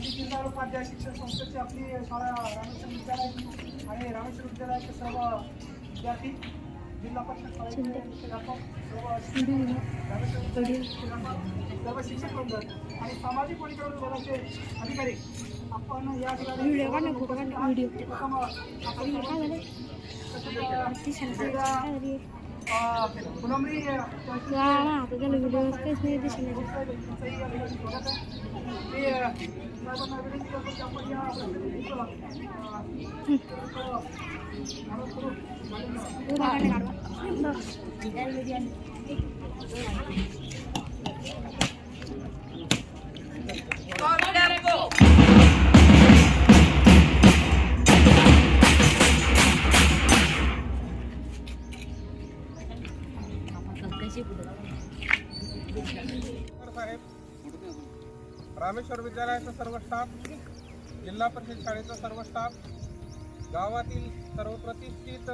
पंडित दीनदयाळ उपाध्याय शिक्षण संस्थेची आपली शाळा रामेश्वर विद्यालय आणि रामेश्वर विद्यालयाचे सर्व विद्यार्थी जिल्हा परिषद शाळेचे मुख्याध्यापक सर्व रामेश्वर विद्यालयाचे मुख्याध्यापक, सर्व शिक्षक वृंद आणि सामाजिक वनीकरण विभागाचे अधिकारी आपण या ठिकाणी व्हिडिओ काढ ना, फोटो काढ ना, व्हिडिओ. प्रथम आपण काय झालं तसेच, दिसेना काय झाली? अ, फुलंब्री अ, गाणं आता त्याला व्हिडिओ काहीच नाही दिसेना Gracias. रामेश्वर विद्यालयाचा सर्व स्टाफ जिल्हा परिषद शाळेचा सर्व स्टाफ गावातील सर्व प्रतिष्ठित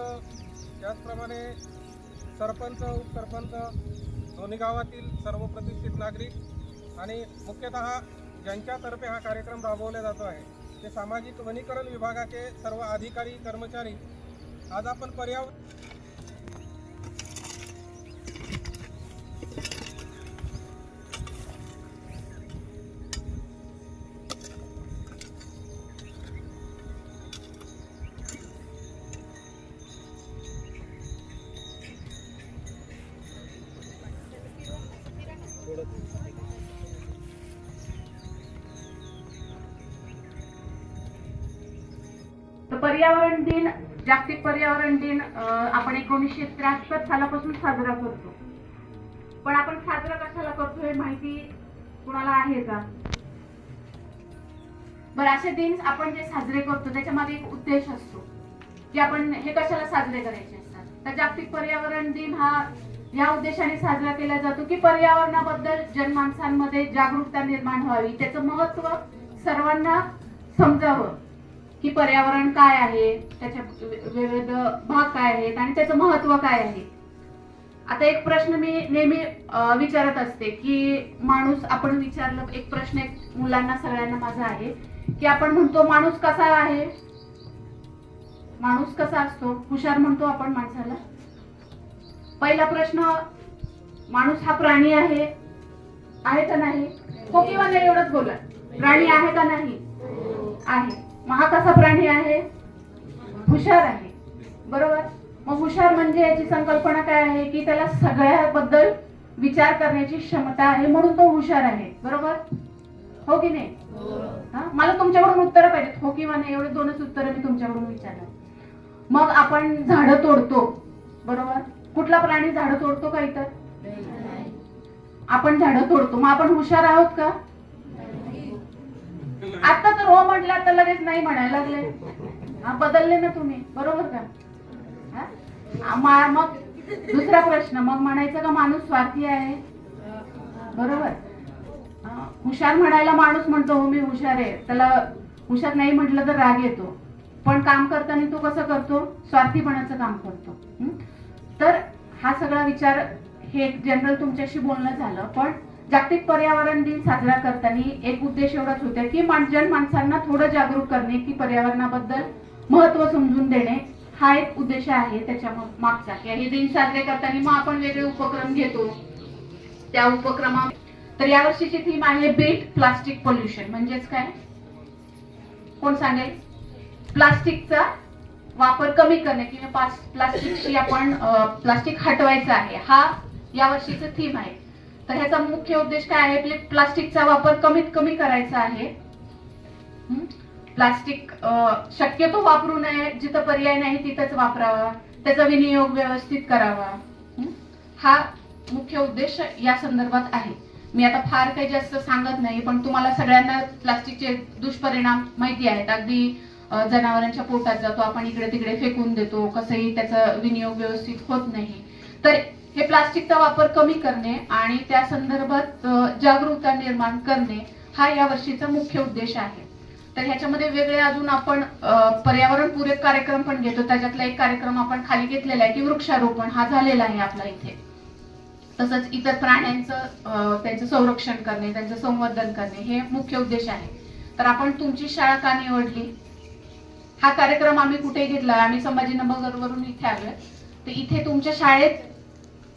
त्याचप्रमाणे सरपंच उपसरपंच दोन्ही गावातील सर्व प्रतिष्ठित नागरिक आणि मुख्यतः ज्यांच्यातर्फे हा कार्यक्रम राबवला जातो आहे ते सामाजिक वनीकरण विभागाचे सर्व अधिकारी कर्मचारी आज आपण पर्यावरण पर्यावरण दिन जागतिक पर्यावरण दिन आपण एकोणीसशे त्र्याहत्तर सालापासून साजरा करतो. पण आपण साजरा कशाला करतो हे माहिती कुणाला आहे का? बरं असे दिन आपण जे साजरे करतो त्याच्यामध्ये एक उद्देश असतो. की आपण हे कशाला साजरे करायचे असतात? तर जागतिक पर्यावरण दिन हा या उद्देशाने साजरा केला जातो की पर्यावरणाबद्दल जनमानसांमध्ये जागरूकता निर्माण व्हावी. त्याचं महत्त्व सर्वांना समजावं. की पर्यावरण काय आहे त्याच्या विविध भाग काय आहेत आणि त्याचं महत्त्व काय आहे? आता एक प्रश्न मी नेहमी विचारत असते की माणूस आपण विचारलं एक प्रश्न एक मुलांना सगळ्यांना माझा आहे की आपण म्हणतो माणूस कसा आहे? माणूस कसा असतो? हुशार म्हणतो आपण माणसाला? पहिला प्रश्न माणूस हा प्राणी आहे? आहे का नाही? हो किंवा नाही एवढंच बोला. प्राणी आहे का नाही? आहे. मग हा कसा प्राणी आहे? हुशार आहे. बरोबर? मग हुशार म्हणजे याची संकल्पना काय आहे? की त्याला सगळ्याबद्दल विचार करण्याची क्षमता आहे म्हणून तो हुशार आहे. बरोबर? हो की नाही? हा? मला तुमच्याकडून उत्तरं पाहिजेत. हो किंवा नाही? एवढे दोनच उत्तरं मी तुमच्याकडून विचारणार. मग आपण झाडं तोडतो. बरोबर? कुठला प्राणी झाडं तोडतो का इतर? आपण झाडं तोडतो. मग आपण हुशार आहोत का? आता तर हो म्हटलं आता लगेच नाही म्हणायला लागले. हा बदलले ना तुम्ही. बरोबर का? मग दुसरा प्रश्न मग म्हणायचं का माणूस स्वार्थी आहे? बरोबर. हुशार म्हणायला माणूस म्हणतो हो मी हुशार आहे. त्याला हुशार नाही म्हटलं तर राग येतो. पण काम करताना तो कसं करतो? स्वार्थीपणाचं काम करतो. तर हा सगळा विचार हे जनरल तुमच्याशी बोलणं झालं पण जागतिक पर्यावरण दिन साजरा करताना एक उद्देश एवढाच होता की जन माणसांना थोडं जागरूक करणे की पर्यावरणाबद्दल महत्त्व समजून देणे हा एक उद्देश आहे त्याच्या मागचा. की हे दिन साजरे करताना मग आपण वेगळे उपक्रम घेतो. त्या उपक्रमा तर यावर्षीची थीम आहे बीट प्लास्टिक पोल्युशन म्हणजेच काय? कोण सांगेल? प्लास्टिकचा वापर कमी करणे किंवा पास- प्लास्टिकची आपण प्लास्टिक हटवायचं आहे. हा यावर्षीचं थीम आहे. तर ह्याचा मुख्य उद्देश काय आहे? आपले प्लास्टिकचा वापर कमीत कमी करायचा आहे. प्लास्टिक शक्यतो वापरू नये. जिथं पर्याय नाही तिथंच वापरावा. त्याचा विनियोग व्यवस्थित करावा. हा? मुख्य उद्देश या संदर्भात आहे. मी आता फार काही जास्त सांगत नाही पण तुम्हाला सगळ्यांना प्लास्टिकचे दुष्परिणाम माहिती आहेत. अगदी जनावरांच्या पोटात जातो आपण इकडे तिकडे फेकून देतो. कसंही त्याचा विनियोग व्यवस्थित होत नाही. तर हे प्लास्टिकचा वापर कमी करणे आणि त्या संदर्भात जागरूकता निर्माण करणे हा या वर्षीचा मुख्य उद्देश आहे. तर ह्याच्यामध्ये वेगळे अजून आपण पर्यावरणपूरक कार्यक्रम पण घेतो. त्याच्यातला एक कार्यक्रम आपण खाली घेतलेला आहे की वृक्षारोपण. हा झालेला आहे आपला इथे. तसंच इतर प्राण्यांचं अं, त्यांचं संरक्षण करणे त्यांचं संवर्धन करणे हे मुख्य उद्देश आहे. तर आपण तुमची शाळा का निवडली? हा कार्यक्रम आम्ही कुठे घेतला. आम्ही संभाजीनगरवरून इथे आलोय. तर इथे तुमच्या शाळेत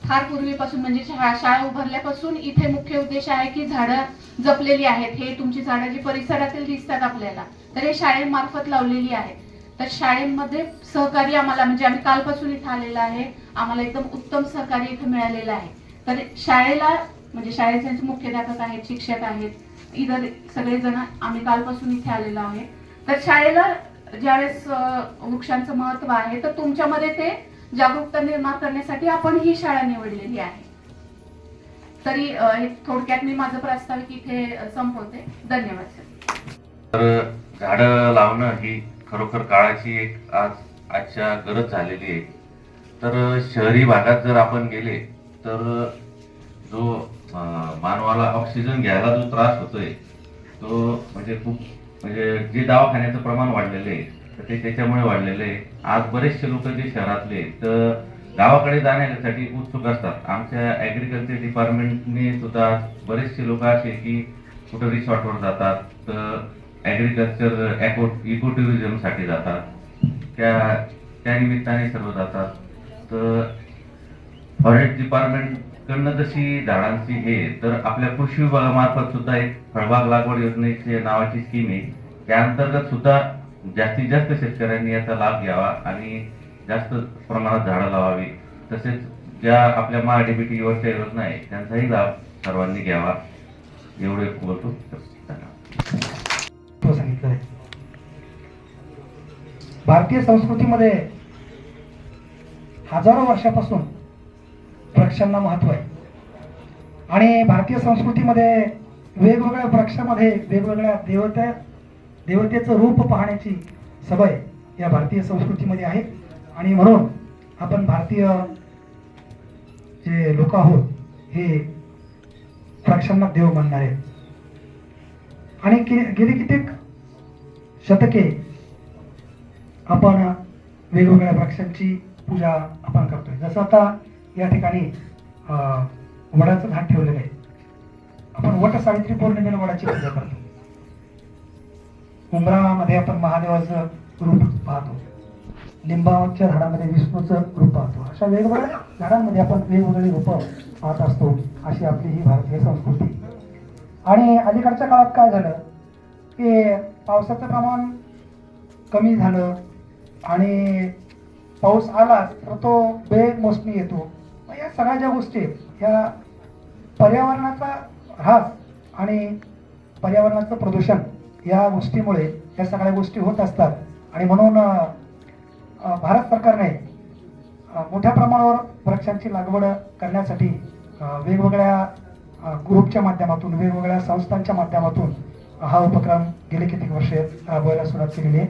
फार पूर्वीपासून म्हणजे शाळा उभारल्यापासून इथे मुख्य उद्देश आहे की झाडं जपलेली आहेत. हे तुमची झाडं जी परिसरातील दिसतात आपल्याला तर हे शाळेमार्फत लावलेली आहेत तर शाळेमध्ये सहकार्य आम्हाला म्हणजे आम्ही कालपासून इथे आलेलं आहे. आम्हाला एकदम उत्तम सहकार्य इथे मिळालेलं आहे. तर शाळेला म्हणजे शाळेचे मुख्याध्यापक आहेत शिक्षक आहेत इतर सगळेजण आम्ही कालपासून इथे आलेलो आहे. तर शाळेला ज्यावेळेस वृक्षांचं महत्त्व आहे तर तुमच्यामध्ये ते जागरूकता निर्माण करण्यासाठी आपण ही शाळा निवडलेली आहे. तरी थोडक्यात मी माझं प्रास्ताविक इथे संपवते. धन्यवाद सर. तर झाडं लावणं ही खरोखर काळाची एक आज आजच्या गरज झालेली आहे. तर शहरी भागात जर आपण गेले तर जो मानवाला ऑक्सिजन घ्यायला जो त्रास होतोय तो म्हणजे खूप म्हणजे जे दवाखान्याचं प्रमाण वाढलेलं आहे तर ते त्याच्यामुळे वाढलेलं आहे. आज बरेचसे लोक जे शहरातले तर गावाकडे जाण्यासाठी उत्सुक असतात. आमच्या ॲग्रिकल्चर डिपार्टमेंटने सुद्धा बरेचसे लोक असे की कुठं रिसॉर्टवर जातात तर ॲग्रिकल्चर ॲको इको टुरिझमसाठी जातात. त्या त्या निमित्ताने सर्व जातात. तर फॉरेस्ट डिपार्टमेंटकडनं जशी झाडांची हे तर आपल्या कृषी विभागामार्फत सुद्धा एक फळबाग लागवड योजनेची नावाची स्कीम आहे. त्या अंतर्गत सुद्धा जास्तीत जास्त शेतकऱ्यांनी याचा लाभ घ्यावा आणि जास्त प्रमाणात झाडं लावावी. तसेच ज्या आपल्या महाडीबीटी वरच्या योजना आहे त्यांचाही लाभ सर्वांनी घ्यावा. एवढे बोलतो. हो, सांगितलं भारतीय संस्कृतीमध्ये हजारो वर्षापासून वृक्षांना महत्त्व आहे. आणि भारतीय संस्कृतीमध्ये वेगवेगळ्या वृक्षामध्ये वेगवेगळ्या देवता देवतेचं रूप पाहण्याची सवय या भारतीय संस्कृतीमध्ये आहे. आणि म्हणून आपण भारतीय जे लोक आहोत हे वृक्षांना देव मानणारे आहे आणि कि- गेली कित्येक शतके आपण वेगवेगळ्या वृक्षांची पूजा आपण करतोय. जसं आता या ठिकाणी अं, वडाचं झाड ठेवलेलं आहे. आपण वट सावित्री पौर्णिमेला वडाची पूजा करतो. उंबरामध्ये आपण महादेवाचं रूप पाहतो. लिंबाच्या झाडामध्ये विष्णूचं रूप पाहतो. अशा वेगवेगळ्या झाडांमध्ये आपण वेगवेगळी रूपं पाहत असतो अशी आपली ही भारतीय संस्कृती. आणि अलीकडच्या काळात काय झालं? की पावसाचं प्रमाण कमी झालं आणि पाऊस आला तर तो बेमोसमी येतो. या सगळ्या ज्या गोष्टी आहेत पर्यावरणाचा ऱ्हास आणि पर्यावरणाचं प्रदूषण या गोष्टीमुळे या सगळ्या गोष्टी होत असतात. आणि म्हणून भारत सरकारने मोठ्या प्रमाणावर वृक्षांची लागवड करण्यासाठी वेगवेगळ्या ग्रुपच्या माध्यमातून वेगवेगळ्या संस्थांच्या माध्यमातून हा उपक्रम गेले किती वर्षे राबवायला सुरुवात केलेली आहे.